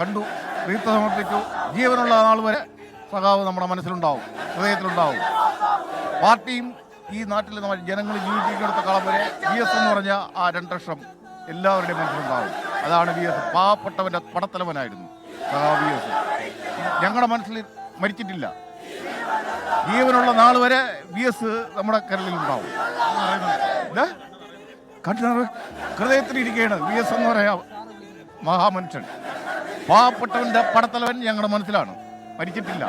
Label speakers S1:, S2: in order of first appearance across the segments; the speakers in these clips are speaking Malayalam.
S1: കണ്ടു റീത്ത സമർപ്പിച്ചു ജീവനുള്ള നാൾ വരെ സഖാവ് നമ്മുടെ മനസ്സിലുണ്ടാവും ഹൃദയത്തിലുണ്ടാവും പാർട്ടിയും ഈ നാട്ടിൽ നമ്മൾ ജനങ്ങൾ ജീവിച്ചിരിക്കുന്നിടത്ത കാലം വരെ വി എസ് എന്ന് പറഞ്ഞ ആ രണ്ടക്ഷം എല്ലാവരുടെയും മനസ്സിലുണ്ടാവും അതാണ് വി എസ് പാവപ്പെട്ടവൻ്റെ പടത്തലവനായിരുന്നു സഖാവ് വി എസ് ഞങ്ങളുടെ മനസ്സിൽ മരിച്ചിട്ടില്ല ജീവനുള്ള നാൾ വരെ വി എസ് നമ്മുടെ ഉണ്ടാവും ഹൃദയത്തിൽ ഇരിക്കുകയാണ് വി എസ് എന്ന് പറയാ മഹാമനുഷ്യൻ പാവപ്പെട്ടവൻ്റെ പടത്തലവൻ ഞങ്ങളുടെ മനസ്സിലാണ് മരിച്ചിട്ടില്ല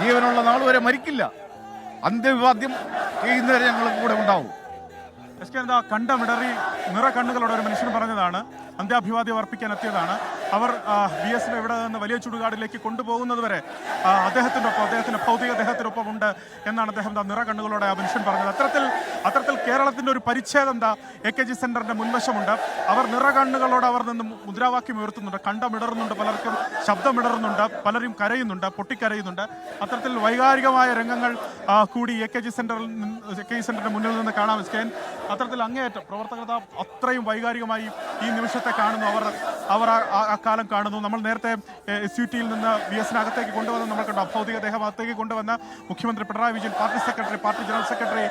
S1: ജീവനുള്ള നാൾ വരെ മരിക്കില്ല അന്ത്യവിവാദ്യം ചെയ്യുന്നവരെ ഞങ്ങൾ കൂടെ ഉണ്ടാവും
S2: എന്താ കണ്ട മിടറി നിറ കണ്ണുകളോടെ ഒരു മനുഷ്യൻ പറഞ്ഞതാണ് അന്ത്യാഭിവാദ്യം അർപ്പിക്കാൻ എത്തിയതാണ് അവർ ബി എസ് എഫ് എവിടെ നിന്ന് വലിയ ചുടുകാടിലേക്ക് കൊണ്ടുപോകുന്നതുവരെ അദ്ദേഹത്തിൻ്റെ ഒപ്പം അദ്ദേഹത്തിൻ്റെ ഭൗതിക അദ്ദേഹത്തിനൊപ്പം ഉണ്ട് എന്നാണ് അദ്ദേഹം നിറ കണ്ണുകളോടെ ആ മനുഷ്യൻ പറഞ്ഞത് അത്തരത്തിൽ അത്ര കേരളത്തിൻ്റെ ഒരു പരിച്ഛേദം എന്താ എ കെ ജി സെൻറ്ററിൻ്റെ മുൻവശമുണ്ട് അവർ നിറകണ്ണുകളോട് അവർ നിന്ന് മുദ്രാവാക്യം ഉയർത്തുന്നുണ്ട് കണ്ടമിടറുന്നുണ്ട് പലർക്കും ശബ്ദമിടറുന്നുണ്ട് പലരും കരയുന്നുണ്ട് പൊട്ടിക്കരയുന്നുണ്ട് അത്തരത്തിൽ വൈകാരികമായ രംഗങ്ങൾ കൂടി എ കെ ജി സെൻറ്ററിൽ എ കെ ജി സെൻറ്ററിൻ്റെ മുന്നിൽ നിന്ന് കാണാം സ്കാൻ അത്തരത്തിൽ അങ്ങേയറ്റം പ്രവർത്തകത അത്രയും വൈകാരികമായി ഈ നിമിഷത്തെ കാണുന്നു അവർ അവർ ആ കാലം കാണുന്നു നമ്മൾ നേരത്തെ എസ് യു ടിയിൽ നിന്ന് ബി എസിനകത്തേക്ക് കൊണ്ടുവന്ന് നമ്മൾ കണ്ടു ഭൗതികദേഹം അകത്തേക്ക് കൊണ്ടുവന്ന മുഖ്യമന്ത്രി Pinarayi Vijayan party secretary party general secretary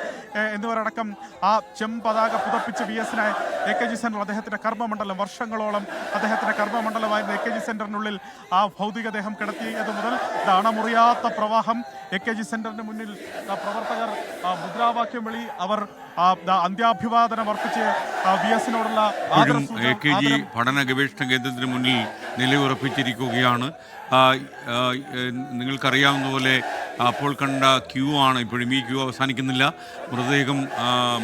S2: എന്നിവരടക്കം ആ ചെമ്പതാക പുതപ്പിച്ച് വി എസിനായി എ കെ ജി സെൻറ്റർ അദ്ദേഹത്തിൻ്റെ കർമ്മമണ്ഡലം വർഷങ്ങളോളം അദ്ദേഹത്തിൻ്റെ കർമ്മമണ്ഡലമായിരുന്ന എ കെ ജി സെൻറ്ററിനുള്ളിൽ ആ ഭൗതികദേഹം കിടത്തിയത് മുതൽ അണമുറിയാത്ത പ്രവാഹം എ കെ ജി സെൻറ്ററിന് മുന്നിൽ പ്രവർത്തകർ മുദ്രാവാക്യം വിളി അവർ അന്ത്യാഭിവാദനം അർപ്പിച്ച് വി എസിനോടുള്ള എ കെ ജി
S3: പഠന ഗവേഷണ കേന്ദ്രത്തിന് മുന്നിൽ നിലയുറപ്പിച്ചിരിക്കുകയാണ് നിങ്ങൾക്കറിയാവുന്ന പോലെ അപ്പോൾ കണ്ട ക്യൂ ആണ് ഇപ്പോഴും ഈ ക്യൂ അവസാനിക്കുന്നില്ല മൃതദേഹം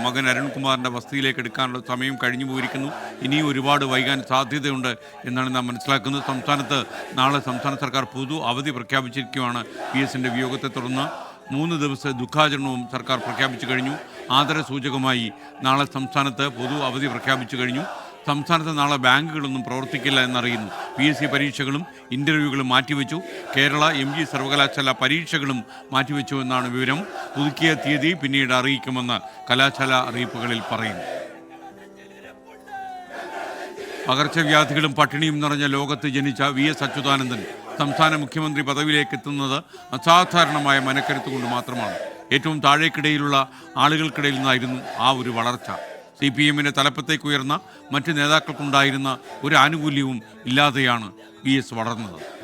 S3: മകൻ അരുൺകുമാറിൻ്റെ വസതിയിലേക്ക് എടുക്കാനുള്ള സമയം കഴിഞ്ഞു പോയിരിക്കുന്നു ഇനിയും ഒരുപാട് വൈകാൻ സാധ്യതയുണ്ട് എന്നാണ് നാം മനസ്സിലാക്കുന്നത് സംസ്ഥാനത്ത് നാളെ സംസ്ഥാന സർക്കാർ പൊതു അവധി പ്രഖ്യാപിച്ചിരിക്കുകയാണ് പി എസിൻ്റെ വിയോഗത്തെ തുടർന്ന് മൂന്ന് ദിവസത്തെ ദുഃഖാചരണവും സർക്കാർ പ്രഖ്യാപിച്ചു കഴിഞ്ഞു ആദരസൂചകമായി നാളെ സംസ്ഥാനത്ത് പൊതു അവധി പ്രഖ്യാപിച്ചു കഴിഞ്ഞു സംസ്ഥാനത്ത് നാളെ ബാങ്കുകളൊന്നും പ്രവർത്തിക്കില്ല എന്നറിയുന്നു പി എസ് സി പരീക്ഷകളും ഇൻ്റർവ്യൂകളും മാറ്റിവെച്ചു കേരള എം ജി സർവകലാശാല പരീക്ഷകളും മാറ്റിവെച്ചു എന്നാണ് വിവരം പുതുക്കിയ തീയതി പിന്നീട് അറിയിക്കുമെന്ന് കലാശാല അറിയിപ്പുകളിൽ പറയുന്നു പകർച്ചവ്യാധികളും പട്ടിണിയും നിറഞ്ഞ ലോകത്ത് ജനിച്ച വി എസ് അച്യുതാനന്ദൻ സംസ്ഥാന മുഖ്യമന്ത്രി പദവിയിലേക്ക് എത്തുന്നത് അസാധാരണമായ മനക്കരുത്ത് കൊണ്ട് മാത്രമാണ് ഏറ്റവും താഴേക്കിടയിലുള്ള ആളുകൾക്കിടയിൽ നിന്നായിരുന്നു ആ ഒരു വളർച്ച സി പി എമ്മിൻ്റെ തലപ്പത്തേക്ക് ഉയർന്ന മറ്റ് നേതാക്കൾക്കുണ്ടായിരുന്ന ഒരു ആനുകൂല്യവും ഇല്ലാതെയാണ് പി എസ് വളർന്നത്